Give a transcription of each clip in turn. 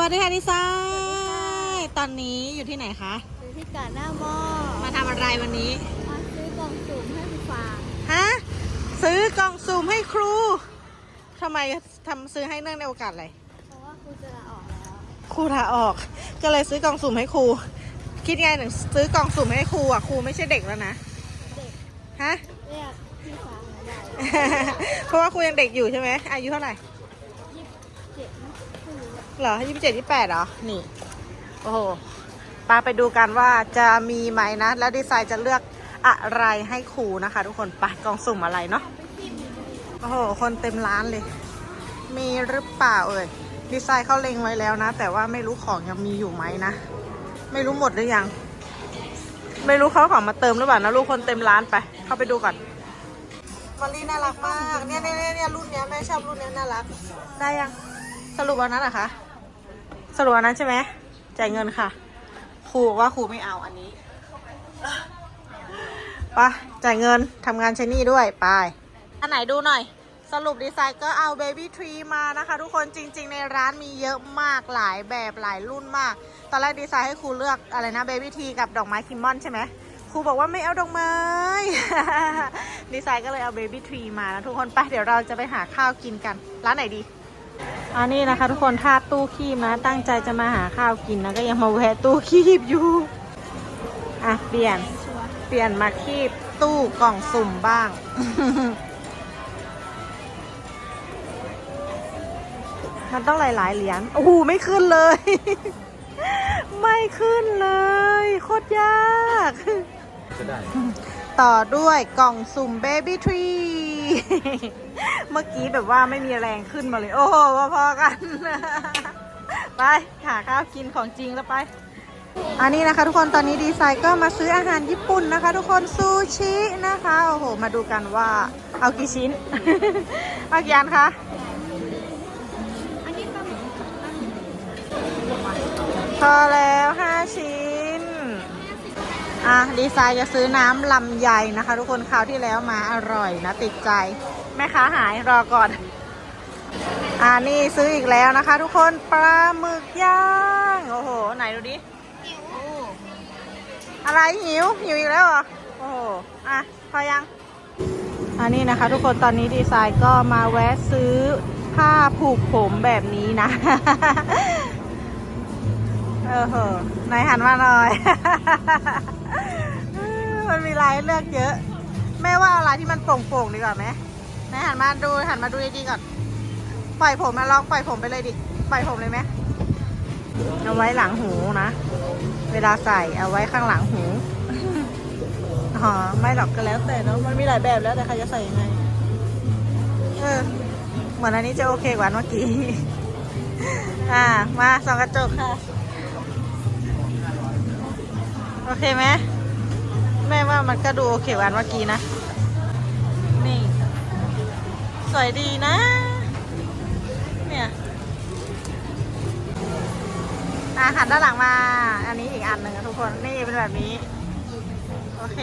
วัสดีค่ะดีไซน์ตอนนี้อยู่ที่ไหนคะ อยู่ที่กาดหน้าหม้อมาทำอะไรวันนี้มาซื้อกล่องสุ่มให้คุณฟางฮะซื้อกล่องซูมให้ครูทำไมทำซื้อให้เนื่องในโอกาสอะไรเพราะว่าครูจะลาออกแล้วครูลาออก ก็เลยซื้อกล่องสุ่มให้ครู คิดไงหนึ่งซื้อกล่องสุ่มให้ครูอะครูไม่ใช่เด็กแล้วนะเด็กฮะเรียกพี่ฟางมาได้เพราะว่าครูยังเด็กอยู่ใช่ไหมอายุเท่าไหร่ ยี่สิบเจ็ดนะครูอะ เหรอยี่สิบเจ็ดยี่แปดเหรอ นี่ โอ้โหปาไปดูกันว่าจะมีไหมนะ แล้วดีไซน์จะเลือกอะไรให้ครูนะคะ ทุกคนไปกองสุ่มอะไรเนาะโอ้โห คนเต็มร้านเลย มีหรือเปล่าเอ่ยดีไซน์เขาเล็งไว้แล้วนะ แต่ว่าไม่รู้ของยังมีอยู่ไหมนะ ไม่รู้หมดหรือยัง ไม่รู้เขาของมาเติมหรือเปล่านะลูกคนเต็มร้านไป เข้าไปดูก่อนวอลลี่น่ารักมาก เนี่ยเนี่ยเนี่ยรุ่นเนี้ยแม่ชอบรุ่นเนี้ยน่ารัก ได้ยัง สรุปวันนั้นเหรอคะ สรุปวันนั้นใช่ไหมจ่ายเงินค่ะครูบอกว่าครูไม่เอาอันนี้ไปะจ่ายเงินทำงานใช้นี่ด้วยไปอันไหนดูหน่อย สรุปดีไซน์ก็เอาเบบี้ทรีมานะคะ ทุกคนจริง ๆ ในร้านมีเยอะมากหลายแบบหลายรุ่นมาก ตอนแรกดีไซน์ให้ครูเลือกอะไรนะเบบี้ทรีกับดอกไม้คิมมอนใช่ไหมครูบอกว่าไม่เอาดอกไม้ ดีไซน์ก็เลยเอาเบบี้ทรีมานะทุกคนไปเดี๋ยวเราจะไปหาข้าวกินกัน ร้านไหนดี อันนี้นะคะ ทุกคนถ้าตู้คีบนะ ตั้งใจจะมาหาข้าวกินนะก็ยังมาแวะตู้คีบอยู่ อะ เปลี่ยนชัวร์เปลี่ยนมาคีบตู้กล่องสุ่มบ้าง มันต้องหลาย ๆ เหรียญ โอ้โห ไม่ขึ้นเลย ไม่ขึ้นเลย โคตรยากก็ได้ต่อด้วยกล่องสุ่มเบบี้ทรี เมื่อกี้แบบว่าไม่มีแรงขึ้นมาเลย โอ้โหพอๆกัน ไปหาข้าวกินของจริงแล้วไป อันนี้นะคะ ทุกคนตอนนี้ดีไซน์ก็มาซื้ออาหารญี่ปุ่นนะคะ ทุกคนซูชินะคะโอ้โห มาดูกันว่า เอากี่ชิ้น เอากี่อันคะพอแล้วห้าชิ้น อะดีไซน์จะซื้อน้ำลำไยนะคะ ทุกคนคราวที่แล้วมาอร่อยนะ ติดใจ แม่ค้าหายรอก่อน อ่านี่ซื้ออีกแล้วนะคะ ทุกคนปลาหมึกย่างโอ้โห ไหนดูดิโอ้อะไรหิวหิวอีกแล้วเหรอโอ้โหอะพอยังอันนี้นะคะ ทุกคนตอนนี้ดีไซน์ก็มาแวะซื้อผ้าผูกผมแบบนี้นะ เออเหอไหนหันมาหน่อย มันมีลายเลือกเยอะ แม่ว่าอาลายที่มันโปร่งๆดีกว่าไหมไหนหันมาดูหันมาดูดีๆก่อน ปล่อยผมมาลองปล่อยผมไปเลยดิ ปล่อยผมเลยไหมเอาไว้หลังหูนะ เวลาใส่เอาไว้ข้างหลังหูอ๋อไม่หรอกก็แล้วแต่เนอะมันมีหลายแบบแล้วแต่ใครจะใส่ยังไง เออเหมือนอันนี้จะโอเคกว่าเมื่อกี้ อ่า มาส่องกระจกค่ะ โอเคไหม ว่ามันก็ดูโอเคอันเมื่อกี้นะ นี่ สวยดีนะ เนี่ยอะหันด้านหลังมา อันนี้อีกอันหนึ่งทุกคน นี่เป็นแบบนี้ โอเค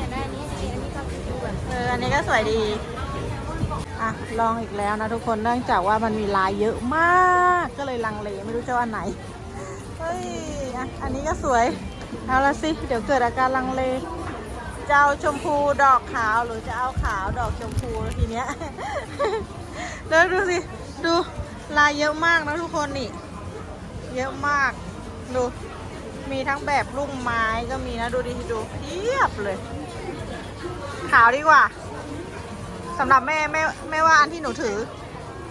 อันนี้นนี้อันนี้ก็สวยเอออันนี้ก็สวยดี ลองอีกแล้วนะทุกคนเนื่องจากว่ามันมีลายเยอะมากก็เลยลังเลไม่รู้จะว่าอันไหนเฮ้ยอะอันนี้ก็สวยเอาละสิเดี๋ยวเกิดอาการลังเลจะเอาชมพูดอกขาวหรือจะเอาขาวดอกชมพูทีเนี้ยแล้วดูสิดูลายเยอะมากนะทุกคนนี่ เยอะมากดูมีทั้งแบบลูกไม้ก็มีนะดูดิดูเพียบเลย ขาวดีกว่า สำหรับแม่แม่แม่ว่าอันที่หนูถือ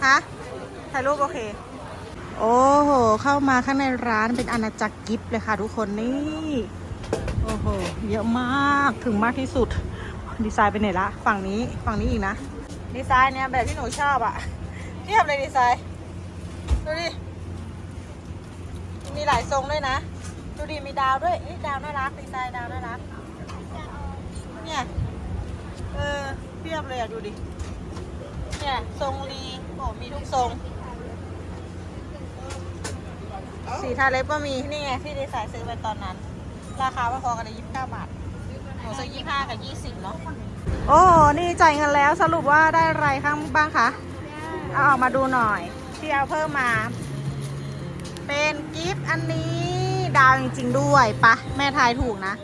ฮะ ถ่ายรูปโอเค โอ้โห เข้ามาข้างในร้านเป็นอาณาจักรกิฟต์เลยค่ะทุกคนนี่ โอ้โห เยอะมาก ถึงมากที่สุด ดีไซน์ไปไหนละ ฝั่งนี้ ฝั่งนี้อีกนะ ดีไซน์เนี่ยแบบที่หนูชอบอะเทียบเลยดีไซน์ ดูดิ มีหลายทรงด้วยนะ ดูดิ มีดาวด้วยเอ้ยดาวน่ารัก ดีไซน์ดาวน่ารัก เนี่ย เออ พียบเลยอะดูดิ เนี่ยทรงรีโอ้มีทุกทรง สีทาเล็บก็มี นี่ไงที่ดีไซน์ซื้อไปตอนนั้น ราคาพอๆกันเลยยี่สิบเก้าบาทหนูซื้อยี่ห้ากับยี่สิบเนาะ โอ้ นี่จ่ายเงินแล้วสรุปว่าได้อะไรข้างบ้างคะ เอาออกมาดูหน่อย ที่เอาเพิ่มมา เป็นกิฟต์อันนี้ ดาวจริงๆด้วยปะ แม่ทายถูกนะ